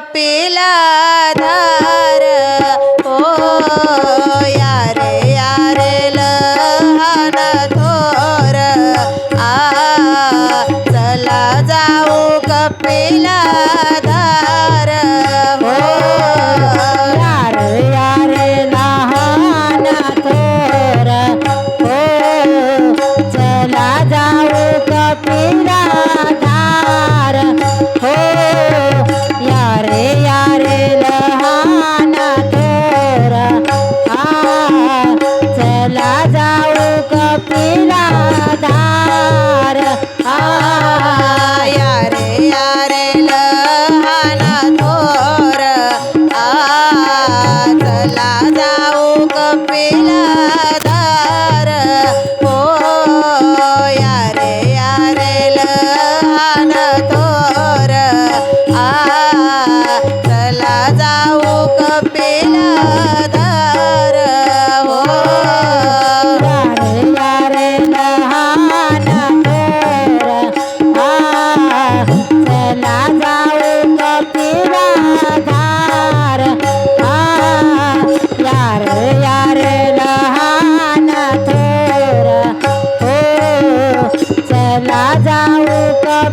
pela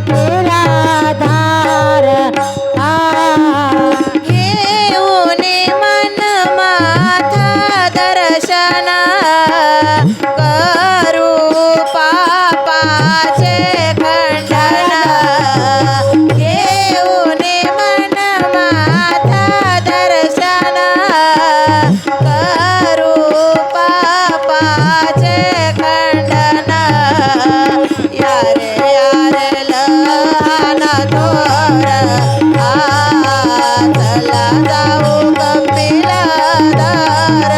Yeah. ला जाऊ कपिला दार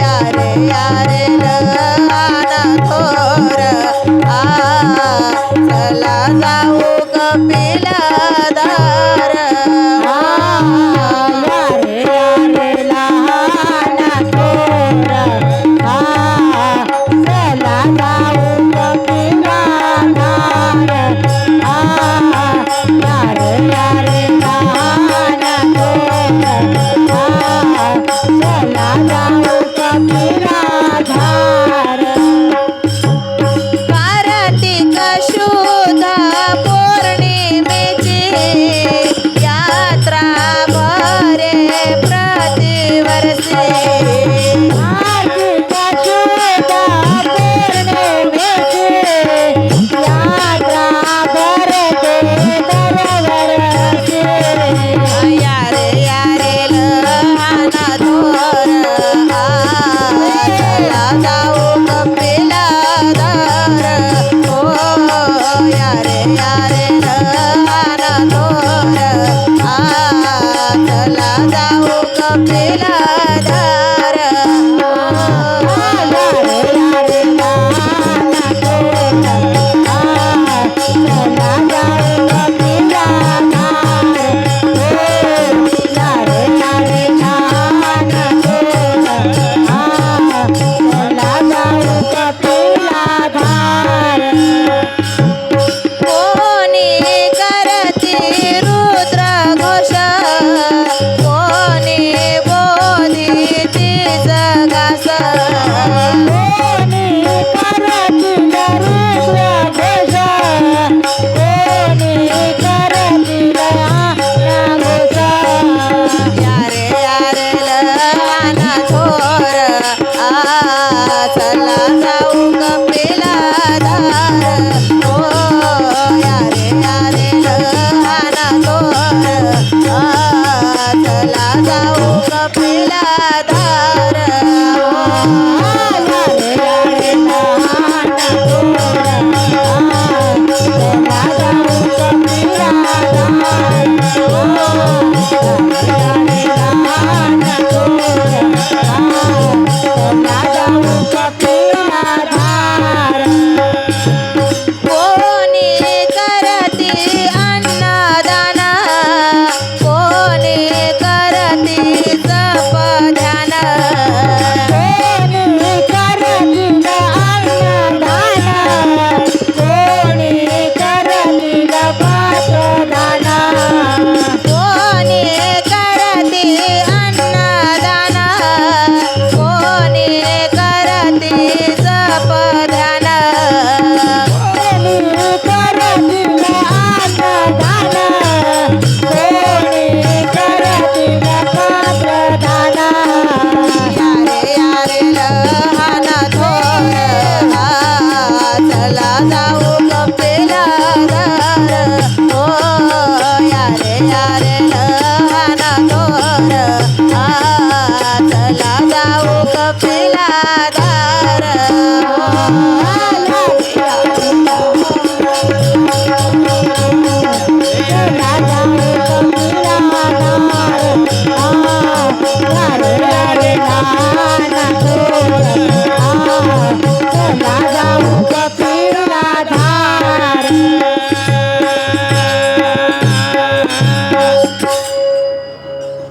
यारे यारे आना थोर. आ चला जाऊ कपिला दार la la la la चला जाऊ कपेला धार हो, यारे यारे लहाना तोर चला जाऊ